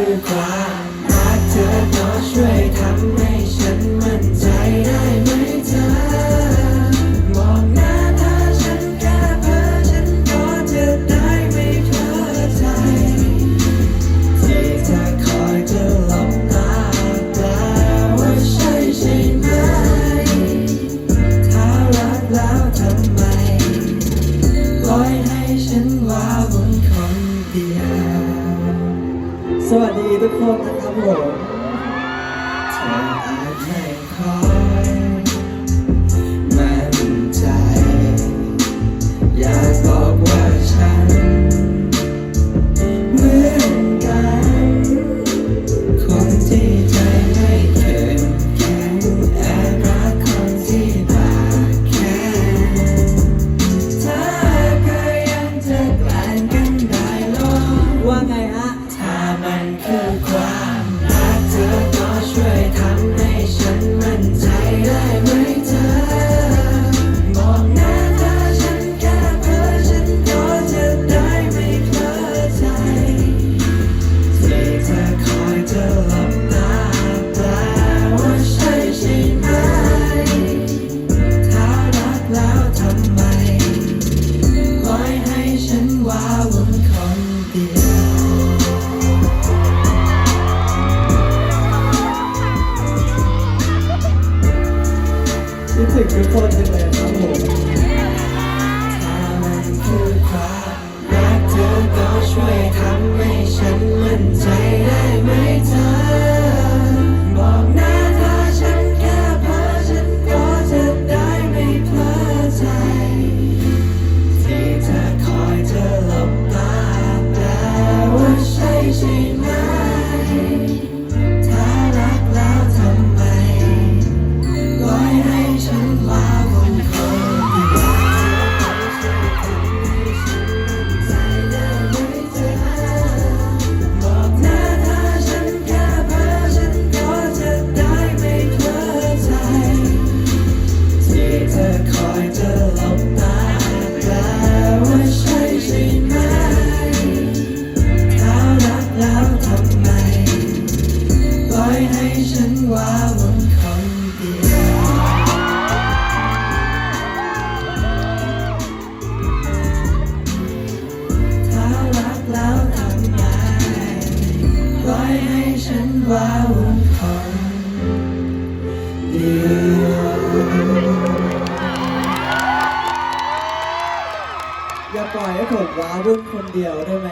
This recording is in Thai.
Música สวัสดีทุกคนนะครับผม ว้าวุ่คนเดียวคน ฉันว่าวุ่นของเดียวอย่าปล่อยให้ผมว้าวุ่นคนเดียวได้ไหม